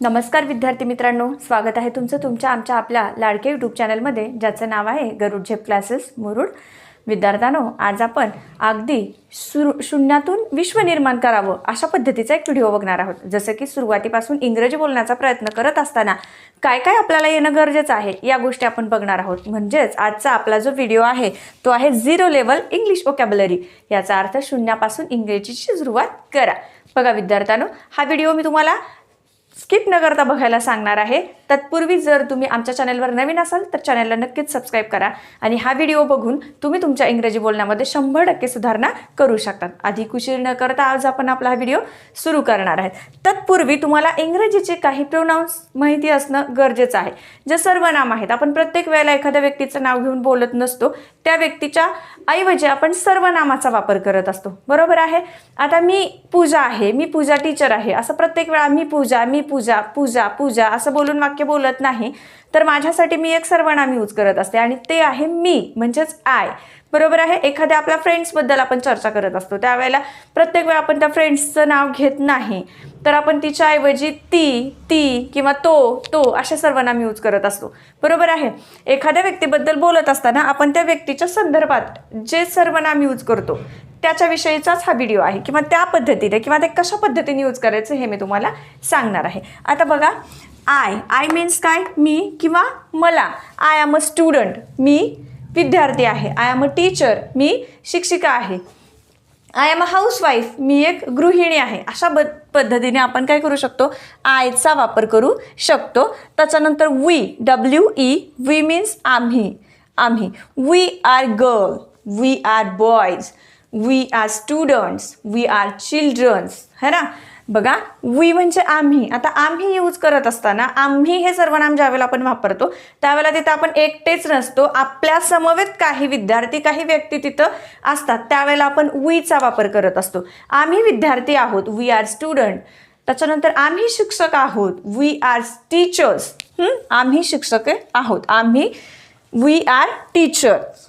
नमस्कार विद्यार्थी मित्रांनो स्वागत आहे तुमचं तुमच्या आमच्या आपल्या लाडके यूट्यूब चॅनलमध्ये ज्याचं नाव आहे गरुड झेप क्लासेस मुरुड. विद्यार्थ्यांनो आज आपण अगदी सुरू शून्यातून विश्व निर्माण करावं अशा पद्धतीचा एक व्हिडिओ बघणार आहोत. जसं की सुरुवातीपासून इंग्रजी बोलण्याचा प्रयत्न करत असताना काय काय आपल्याला येणं गरजेचं आहे या गोष्टी आपण बघणार आहोत. म्हणजेच आजचा आपला जो व्हिडिओ आहे तो आहे झिरो लेवल इंग्लिश वोकॅबलरी याचा अर्थ शून्यापासून इंग्रजीची सुरुवात करा. बघा विद्यार्थ्यानो हा व्हिडिओ मी तुम्हाला स्किप न करता बघायला सांगणार आहे. तत्पूर्वी जर तुम्ही आमच्या चॅनलवर नवीन असाल तर चॅनलला नक्कीच सबस्क्राईब करा. आणि हा व्हिडिओ बघून तुम्ही तुमच्या इंग्रजी बोलण्यामध्ये शंभर टक्के सुधारणा करू शकतात. अधिक उशीर न करता आज आपण आपला हा व्हिडिओ सुरू करणार आहेत. तत्पूर्वी तुम्हाला इंग्रजीचे काही प्रोनाऊन्स माहिती असणं गरजेचं आहे. जे सर्वनाम आहेत आपण प्रत्येक वेळेला एखाद्या व्यक्तीचं नाव घेऊन बोलत नसतो त्या व्यक्तीच्या ऐवजी आपण सर्वनामाचा वापर करत असतो. बरोबर आहे? आता मी पूजा आहे मी पूजा टीचर आहे. असं प्रत्येक वेळा मी पूजा मी पूजा पूजा पूजा असं बोलून वाक्य बोलत नाही तर माझ्यासाठी मी एक सर्वनाम यूज करत असते. आणि ते आहे मी म्हणजेच आय बरोबर आहे. एखाद्या आपल्या फ्रेंड्सबद्दल आपण चर्चा करत असतो. त्यावेळेला प्रत्येक वेळा आपण त्या फ्रेंड्सचं नाव घेत नाही. तर आपण तिच्याऐवजी ती ती किंवा तो तो असे सर्वनाम यूज करत असतो. बरोबर आहे. एखाद्या व्यक्तीबद्दल बोलत असताना आपण त्या व्यक्तीच्या संदर्भात जे सर्वनाम यूज करतो त्याच्याविषयीचाच हा व्हिडिओ आहे किंवा त्या पद्धतीने किंवा ते कशा पद्धतीने यूज करायचं हे मी तुम्हाला सांगणार आहे. आता बघा आय आय मीन्स काय? मी किंवा मला. आय एम अ स्टुडंट मी विद्यार्थी आहे. आय एम अ टीचर मी शिक्षिका आहे. आय एम अ हाऊसवाईफ मी एक गृहिणी आहे. अशा ब पद्धतीने आपण काय करू शकतो? आयचा वापर करू शकतो. त्याच्यानंतर we W E we means आम्ही. आम्ही. We are girl we are boys we are students we are childrens है ना? बघा वी म्हणजे आम्ही. आता आम्ही यूज करत असताना आम्ही हे सर्वनाम ज्यावेळेला आपण वापरतो त्यावेळेला तिथं आपण एकटेच नसतो. आपल्या समवेत काही विद्यार्थी काही व्यक्ती तिथं असतात. त्यावेळेला आपण वीचा वापर करत असतो. आम्ही विद्यार्थी आहोत. वी आर स्टुडंट त्याच्यानंतर आम्ही शिक्षक आहोत. वी आर टीचर्स आम्ही शिक्षक आहोत. आम्ही we are teachers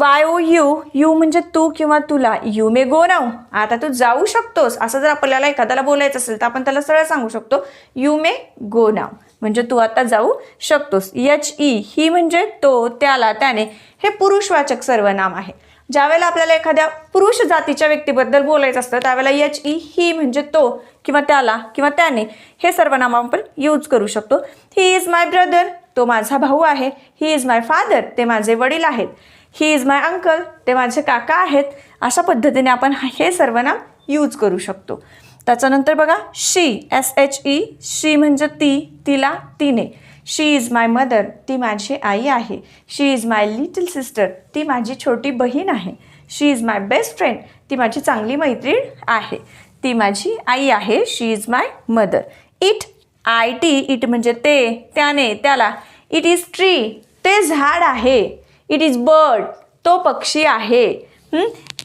Y O U you म्हणजे तू किंवा तुला. यू मे गो नाऊ आता तू जाऊ शकतोस. असं जर आपल्याला एखाद्याला बोलायचं असेल तर आपण त्याला सरळ सांगू शकतो. यू मे गो नाऊ म्हणजे तू आता जाऊ शकतोस. यच ई ही म्हणजे तो त्याला त्याने. हे पुरुषवाचक सर्वनाम आहे. ज्यावेळेला आपल्याला एखाद्या पुरुष जातीच्या व्यक्तीबद्दल बोलायचं असतं त्यावेळेला यच ई ही म्हणजे तो किंवा त्याला किंवा त्याने. हे सर्वनाम आपण यूज करू शकतो. ही इज माय ब्रदर तो माझा भाऊ आहे. ही इज माय फादर ते माझे वडील आहेत. ही इज माय अंकल ते माझे काका आहेत अशा पद्धतीने आपण हे सर्वनाम यूज करू शकतो. त्याच्यानंतर बघा she S H E she म्हणजे ती तिला तिने. शी इज माय मदर ती माझी आई आहे. She is my little sister ती माझी छोटी बहीण आहे. She is my best friend ती माझी चांगली मैत्रीण आहे. ती माझी आई आहे she is my mother it I T it म्हणजे ते त्याने त्याला. इट इज ट्री ते झाड आहे. इट इज बर्ड तो पक्षी आहे.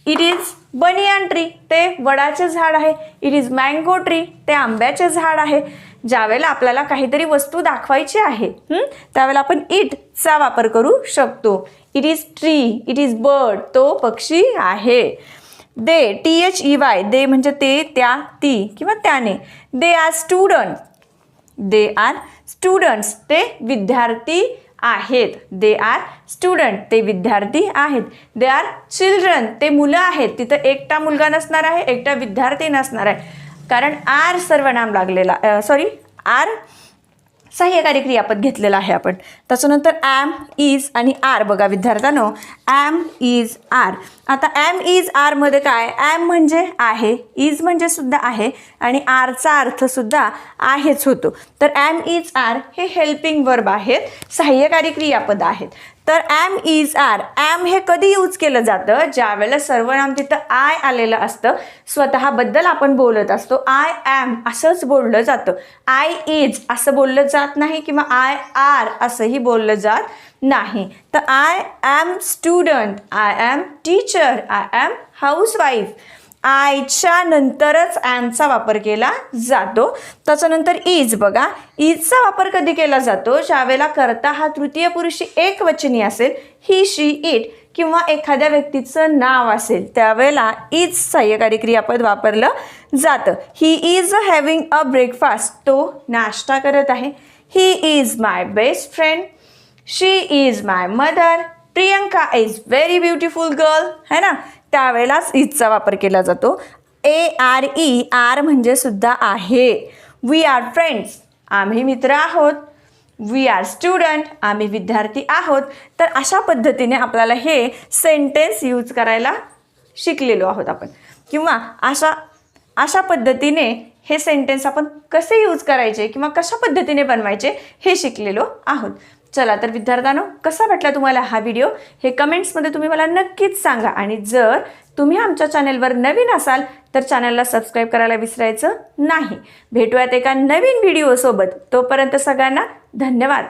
इट इज बनियान ट्री ते वडाचे झाड आहे. इट इज मँगो ट्री ते आंब्याचे झाड आहे. ज्यावेळेला आपल्याला काहीतरी वस्तू दाखवायची आहे त्यावेळेला आपण इटचा वापर करू शकतो. It is tree it is bird तो पक्षी आहे. They T H E Y they म्हणजे ते त्या ती किंवा त्याने. They are student they are students ते विद्यार्थी आहेत. दे आर स्टुडंट ते विद्यार्थी आहेत. दे आर चिल्ड्रन ते मुलं आहेत. तिथं एकटा मुलगा नसणार आहे एकटा विद्यार्थी नसणार आहे. कारण आर सर्वनाम लागलेला सॉरी आर सहाय्यकारी क्रियापद घेतलेला आहे आपण. त्याच्यानंतर ॲम इज आणि आर बघा विद्यार्थ्यांनो. ॲम इज आर आता ॲम इज आरमध्ये काय? ॲम म्हणजे आहे इज म्हणजे सुद्धा आहे आणि आरचा अर्थसुद्धा आहेच होतो. तर ॲम इज आर हे हेल्पिंग वर्ब आहेत. सहाय्यकारी क्रियापद आहेत. तर ॲम इज आर ॲम हे कधी यूज केलं जातं? ज्यावेळेला सर्वनाम तिथं आय आलेलं असतं स्वतःबद्दल आपण बोलत असतो. आय ॲम असंच बोललं जातं. आय इज असं बोललं जात नाही किंवा आय आर असंही बोललं जात नाही. तर I am student I am teacher I am housewife आयच्या नंतरच ॲनचा वापर केला जातो. त्याच्यानंतर इज बघा. इजचा वापर कधी केला जातो? ज्यावेळेला करता हा तृतीय पुरुषी एक वचनी असेल ही शी इट किंवा एखाद्या व्यक्तीचं नाव असेल त्यावेळेला इज सहाय्यकारी क्रियापद वापरलं जातं. He is having a breakfast तो नाश्ता करत आहे. He is my best friend she is my mother Priyanka is very beautiful girl है ना? त्यावेळेलाच इजचा वापर केला जातो. ए आर ई आर म्हणजे सुद्धा आहे. वी आर फ्रेंड्स आम्ही मित्र आहोत. वी आर स्टुडंट आम्ही विद्यार्थी आहोत. तर अशा पद्धतीने आपल्याला हे सेंटेन्स यूज करायला शिकलेलो आहोत आपण. किंवा अशा अशा पद्धतीने हे सेंटेन्स आपण कसे यूज करायचे किंवा कशा पद्धतीने बनवायचे हे शिकलेलो आहोत. चला तर विद्यार्थ्यांनो कसा वाटला तुम्हाला हा व्हिडिओ हे कमेंट्समध्ये तुम्ही मला नक्कीच सांगा. आणि जर तुम्ही आमच्या चॅनेलवर नवीन असाल तर चॅनलला सबस्क्राईब करायला विसरायचं नाही. भेटूयात एका नवीन व्हिडिओसोबत तोपर्यंत सगळ्यांना धन्यवाद.